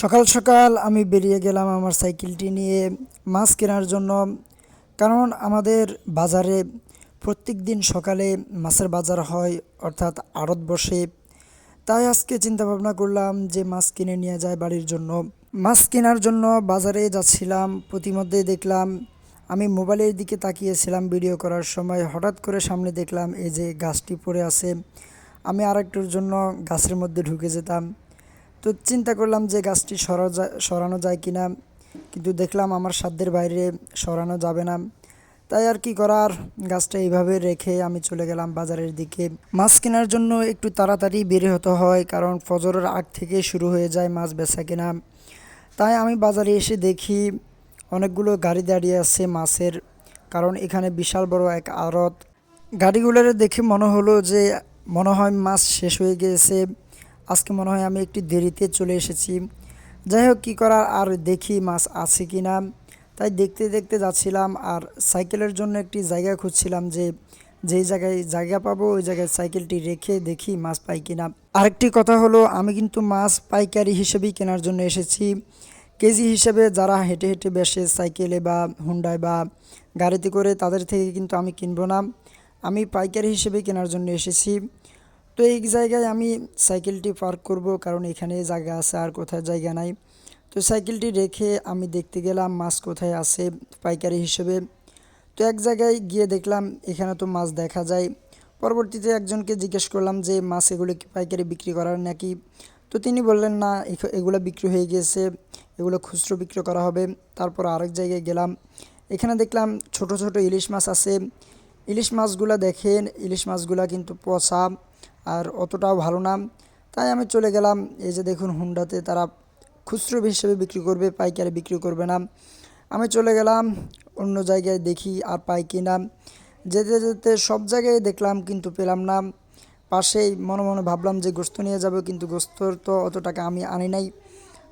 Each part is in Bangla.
সকাল সকাল আমি বেরিয়ে গেলাম আমার সাইকেলটি নিয়ে মাছ কেনার জন্য। কারণ আমাদের বাজারে প্রত্যেক দিন সকালে মাছের বাজার হয়, অর্থাৎ আড়ত বসে। তাই আজকে চিন্তা ভাবনা করলাম যে মাছ কিনে নিয়ে যায় বাড়ির জন্য। মাছ কেনার জন্য বাজারে যাচ্ছিলাম, প্রতিমধ্যে দেখলাম আমি মোবাইলের দিকে তাকিয়েছিলাম ভিডিও করার সময়। হঠাৎ করে সামনে দেখলাম এই যে গাছটি পড়ে আছে। আমি আরেকটুর জন্য গাছের মধ্যে ঢুকে যেতাম। তো চিন্তা করলাম যে গাছটি সরা সরানো যায় কি না কিন্তু দেখলাম আমার সাধ্যের বাইরে সরানো যাবে না। তাই আর কি করার? গাছটা এইভাবে রেখে আমি চলে গেলাম বাজারের দিকে। মাছ কেনার জন্য একটু তাড়াতাড়ি বের হতে হয়, কারণ ফজরের আগ থেকে শুরু হয়ে যায় মাছ বেচা কেনা। তাই আমি বাজারে এসে দেখি অনেকগুলো গাড়ি দাঁড়িয়ে আছে মাছের, কারণ এখানে বিশাল বড় এক আড়ত। গাড়িগুলোর দেখে মনে হলো যে মনে হয় মাছ শেষ হয়ে গিয়েছে আজকে মনে হয় আমি একটু দেরিতে চলে এসেছি। যাই হোক কী করার আর দেখি মাছ আছে কি না। তাই দেখতে দেখতে যাচ্ছিলাম আর সাইকেলের জন্য একটি জায়গা খুঁজছিলাম যে যেই জায়গায় জায়গা পাবো, ওই জায়গায় সাইকেলটি রেখে দেখি মাছ পাই কিনা আরেকটি কথা হলো, আমি কিন্তু মাছ পাইকারি হিসেবেই কেনার জন্য এসেছি। কেজি হিসেবে যারা হেঁটে হেঁটে বেসে সাইকেলে বা হুন্ডায় বা গাড়িতে করে, তাদের থেকে কিন্তু আমি কিনবো না। আমি পাইকারি হিসেবে কেনার জন্য এসেছি। তো এই জায়গায় আমি সাইকেলটি পার্ক করব কারণ এখানে জায়গা আছে আর কোথায় জায়গা নাই। তো সাইকেলটি রেখে আমি দেখতে গেলাম মাছ কোথায় আছে পাইকারি হিসেবে। তো এক জায়গায় গিয়ে দেখলাম এখানে তো মাছ দেখা যায়। পরবর্তীতে একজনকে জিজ্ঞেস করলাম যে, মাছ এগুলো কি পাইকারি বিক্রি করার নাকি? তো তিনি বললেন, না এগুলো বিক্রি হয়ে গিয়েছে এগুলো খুচরো বিক্রি করা হবে। তারপর আরেক জায়গায় গেলাম। এখানে দেখলাম ছোট ছোট ইলিশ মাছ আছে। ইলিশ মাছগুলো দেখেন, ইলিশ মাছগুলো কিন্তু পচা। আর অতটাও ভালো না। তাই আমি চলে গেলাম। এই যে দেখুন হুন্ডাতে তারা খুচরো হিসেবে বিক্রি করবে, পাইকারি বিক্রি করবে না। আমি চলে গেলাম, অন্য জায়গায় দেখি আর পাই কি না। যেতে যেতে সব জায়গায় দেখলাম কিন্তু পেলাম না। পাশেই মনে মনে ভাবলাম যে গোস্ত নিয়ে যাব, কিন্তু গোস্তর তো অত টাকা আমি আনি নাই।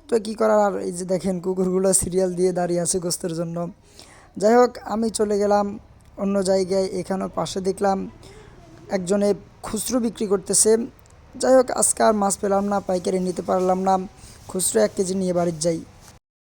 তো কী করার? আর এই যে দেখেন কুকুরগুলো সিরিয়াল দিয়ে দাঁড়িয়ে আছে গোস্তের জন্য। যাই হোক, আমি চলে গেলাম, অন্য জায়গায় এখানেও পাশে দেখলাম। একজনে খুচরো বিক্রি করতেছে। যাই হোক, আজকে আর মাছ পেলাম না, পাইকারি নিতে পারলাম না। খুচরো এক কেজি নিয়ে বাড়ির যাই।